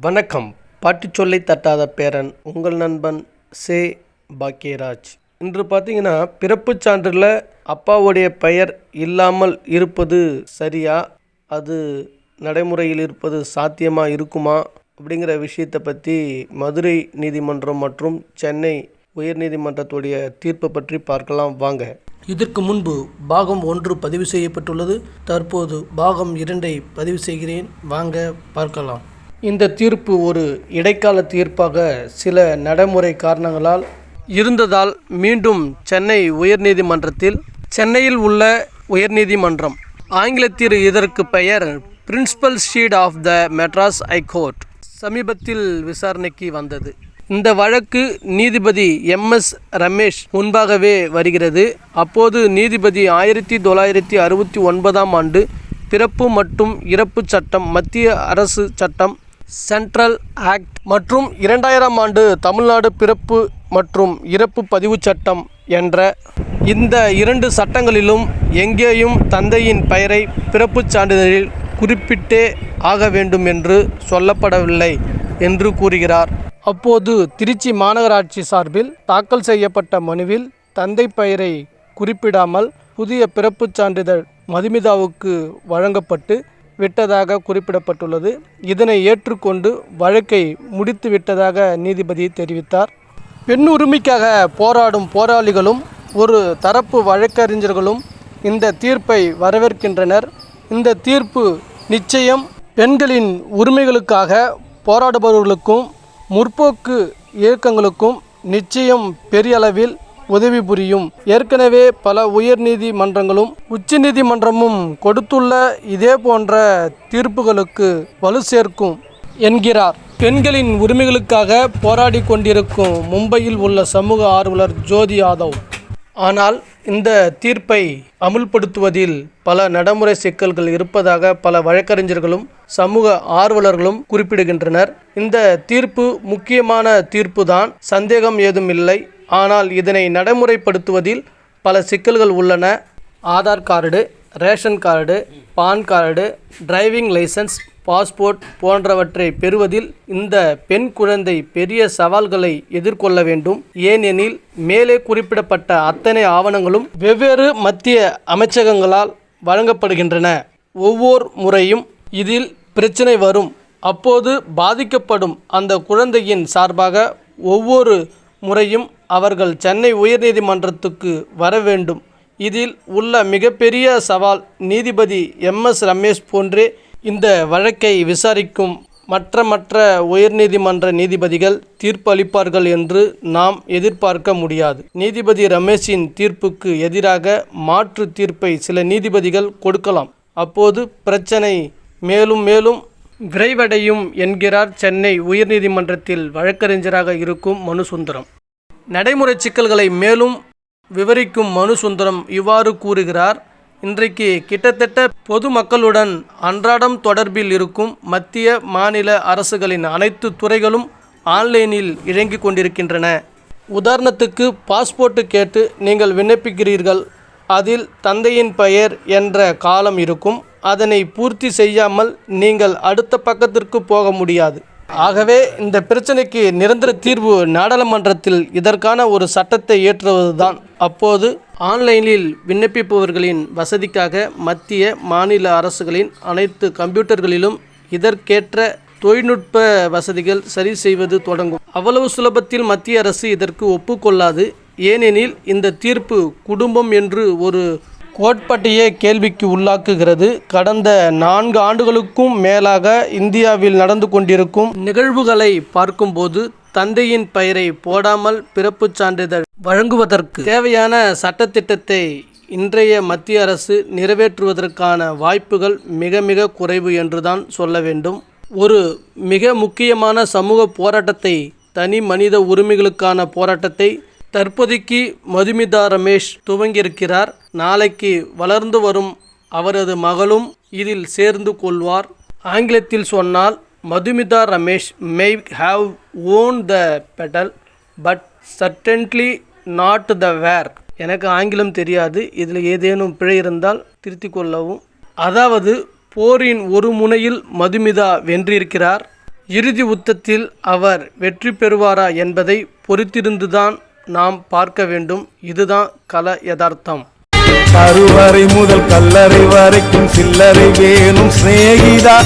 வணக்கம். பாட்டுச் சொல்லை தட்டாத பேரன் உங்கள் நண்பன் சே. பாக்கியராஜ். இன்று பார்த்தீங்கன்னா பிறப்புச் சான்றில் அப்பாவுடைய பெயர் இல்லாமல் இருப்பது சரியா? அது நடைமுறையில் இருப்பது சாத்தியமாக இருக்குமா? அப்படிங்கிற விஷயத்தை பற்றி மதுரை நீதிமன்றம் மற்றும் சென்னை உயர்நீதிமன்றத்துடைய தீர்ப்பை பற்றி பார்க்கலாம். வாங்க. இதற்கு முன்பு பாகம் ஒன்று பதிவு செய்யப்பட்டுள்ளது. தற்போது பாகம் இரண்டை பதிவு செய்கிறேன். வாங்க பார்க்கலாம். இந்த தீர்ப்பு ஒரு இடைக்கால தீர்ப்பாக சில நடைமுறை காரணங்களால் இருந்ததால் மீண்டும் சென்னை உயர்நீதிமன்றத்தில் சென்னையில் உள்ள உயர்நீதிமன்றம். ஆங்கிலத்தில் இதற்கு பெயர் principal seat of the Madras high court சமீபத்தில் விசாரணைக்கு வந்தது. இந்த வழக்கு நீதிபதி எம்எஸ் ரமேஷ் முன்பாகவே வருகிறது. அப்போது நீதிபதி ஆயிரத்தி தொள்ளாயிரத்தி அறுபத்தி ஒன்பதாம் ஆண்டு பிறப்பு மற்றும் இறப்பு சட்டம் மத்திய அரசு சட்டம் சென்ட்ரல் ஆக்ட் மற்றும் இரண்டாயிரம் ஆண்டு தமிழ்நாடு பிறப்பு மற்றும் இறப்பு பதிவு சட்டம் என்ற இந்த இரண்டு சட்டங்களிலும் எங்கேயும் தந்தையின் பெயரை பிறப்புச் சான்றிதழில் குறிப்பிட்டே ஆக வேண்டும் என்று சொல்லப்படவில்லை என்று கூறுகிறார். அப்போது திருச்சி மாநகராட்சி சார்பில் தாக்கல் செய்யப்பட்ட மனுவில் தந்தை பெயரை குறிப்பிடாமல் புதிய பிறப்புச் சான்றிதழ் மதுமிதாவுக்கு வழங்கப்பட்டு விட்டதாக குறிப்பிடப்பட்டுள்ளது. இதனை ஏற்றுக்கொண்டு வழக்கை முடித்து விட்டதாக நீதிபதி தெரிவித்தார். பெண் உரிமைக்காக போராடும் போராளிகளும் ஒரு தரப்பு வழக்கறிஞர்களும் இந்த தீர்ப்பை வரவேற்கின்றனர். இந்த தீர்ப்பு நிச்சயம் பெண்களின் உரிமைகளுக்காக போராடுபவர்களுக்கும் முற்போக்கு இயக்கங்களுக்கும் நிச்சயம் பெரிய அளவில் உதவி புரியும். ஏற்கனவே பல உயர் நீதிமன்றங்களும் கொடுத்துள்ள இதே போன்ற தீர்ப்புகளுக்கு வலு சேர்க்கும் என்கிறார். பெண்களின் உரிமைகளுக்காக போராடி கொண்டிருக்கும் மும்பையில் உள்ள சமூக ஆர்வலர் ஜோதி யாதவ். ஆனால் இந்த தீர்ப்பை அமுல்படுத்துவதில் பல நடைமுறை சிக்கல்கள் இருப்பதாக பல வழக்கறிஞர்களும் சமூக ஆர்வலர்களும் குறிப்பிடுகின்றனர். இந்த தீர்ப்பு முக்கியமான தீர்ப்புதான். சந்தேகம் ஏதும் இல்லை. ஆனால் இதனை நடைமுறைப்படுத்துவதில் பல சிக்கல்கள் உள்ளன. Aadhaar card ration card PAN card driving licence passport போன்றவற்றை பெறுவதில் இந்த பெண் குழந்தை பெரிய சவால்களை எதிர்கொள்ள வேண்டும். ஏனெனில் மேலே குறிப்பிடப்பட்ட அத்தனை ஆவணங்களும் வெவ்வேறு மத்திய அமைச்சகங்களால் வழங்கப்படுகின்றன. ஒவ்வொரு முறையும் இதில் பிரச்சனை வரும். அப்போது பாதிக்கப்படும் அந்த குழந்தையின் சார்பாக ஒவ்வொரு முறையும் அவர்கள் சென்னை உயர்நீதிமன்றத்துக்கு வர வேண்டும். இதில் உள்ள மிகப்பெரிய சவால் நீதிபதி எம்எஸ் ரமேஷ் போன்றே இந்த வழக்கை விசாரிக்கும் மற்ற மற்ற உயர்நீதிமன்ற நீதிபதிகள் தீர்ப்பளிப்பார்கள் என்று நாம் எதிர்பார்க்க முடியாது. நீதிபதி ரமேஷின் தீர்ப்புக்கு எதிராக மாற்று தீர்ப்பை சில நீதிபதிகள் கொடுக்கலாம். அப்போது பிரச்சனை மேலும் மேலும் விரைவடையும் என்கிறார் சென்னை உயர்நீதிமன்றத்தில் வழக்கறிஞராக இருக்கும் மனுசுந்தரம். நடைமுறை சிக்கல்களை மேலும் விவரிக்கும் மனுசுந்தரம் இவ்வாறு கூறுகிறார். இன்றைக்கு கிட்டத்தட்ட பொதுமக்களுடன் அன்றாடம் தொடர்பில் இருக்கும் மத்திய மாநில அரசுகளின் அனைத்து துறைகளும் ஆன்லைனில் இயங்கிக் கொண்டிருக்கின்றன. உதாரணத்துக்கு பாஸ்போர்ட்டு கேட்டு நீங்கள் விண்ணப்பிக்கிறீர்கள். அதில் தந்தையின் பெயர் என்ற காலம் இருக்கும். அதனை பூர்த்தி செய்யாமல் நீங்கள் அடுத்த பக்கத்திற்கு போக முடியாது. ஆகவே இந்த பிரச்சனைக்கு நிரந்தர தீர்வு நாடாளுமன்றத்தில் இதற்கான ஒரு சட்டத்தை இயற்றுவதுதான் அப்போது ஆன்லைனில் விண்ணப்பிப்பவர்களின் வசதிக்காக மத்திய மாநில அரசுகளின் அனைத்து கம்ப்யூட்டர்களிலும் இதற்கேற்ற தொழில்நுட்ப வசதிகள் சரி செய்வது தொடங்கும். அவ்வளவு சுலபத்தில் மத்திய அரசு இதற்கு ஒப்புக்கொள்ளாது. ஏனெனில் இந்த தீர்ப்பு குடும்பம் என்று ஒரு கோட்பாட்டையே கேள்விக்கு உள்ளாக்குகிறது. கடந்த நான்கு ஆண்டுகளுக்கும் மேலாக இந்தியாவில் நடந்து கொண்டிருக்கும் நிகழ்வுகளை பார்க்கும்போது தந்தையின் பெயரை போடாமல் பிறப்புச் சான்றிதழ் வழங்குவதற்கு தேவையான சட்டத்திட்டத்தை இன்றைய மத்திய அரசு நிறைவேற்றுவதற்கான வாய்ப்புகள் மிக மிக குறைவு என்றுதான் சொல்ல வேண்டும். ஒரு மிக முக்கியமான சமூக போராட்டத்தை தனி மனித உரிமைகளுக்கான போராட்டத்தை தற்போதைக்கு மதுமிதா ரமேஷ் துவங்கியிருக்கிறார். நாளைக்கு வளர்ந்து வரும் அவரது மகளும் இதில் சேர்ந்து கொள்வார். ஆங்கிலத்தில் சொன்னால் Madhumita Ramesh may have won the battle but certainly not the war எனக்கு ஆங்கிலம் தெரியாது. இதில் ஏதேனும் பிழை இருந்தால் திருத்திக் கொள்ளவும். அதாவது போரின் ஒரு முனையில் மதுமிதா வென்றிருக்கிறார். இறுதி உத்தத்தில் அவர் வெற்றி பெறுவாரா என்பதை பொறுத்திருந்துதான் நாம் பார்க்க வேண்டும். இதுதான் கல யதார்த்தம். கருவறை முதல் கல்லறை வரைக்கும் சில்லறை வேணும் சிநேகிதா.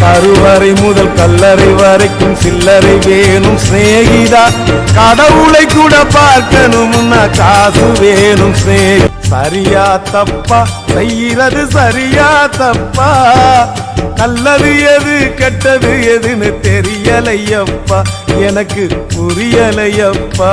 கருவறை முதல் கல்லறை வரைக்கும் சில்லறை வேணும் சிநேகிதா. கடவுளை கூட பார்க்கணும்னா காசு வேணும் சிநேகி சரியா தப்பா? செய்யறது சரியா தப்பா? நல்லது எது கெட்டது எதுன்னு தெரியலையப்பா. எனக்கு புரியலையப்பா.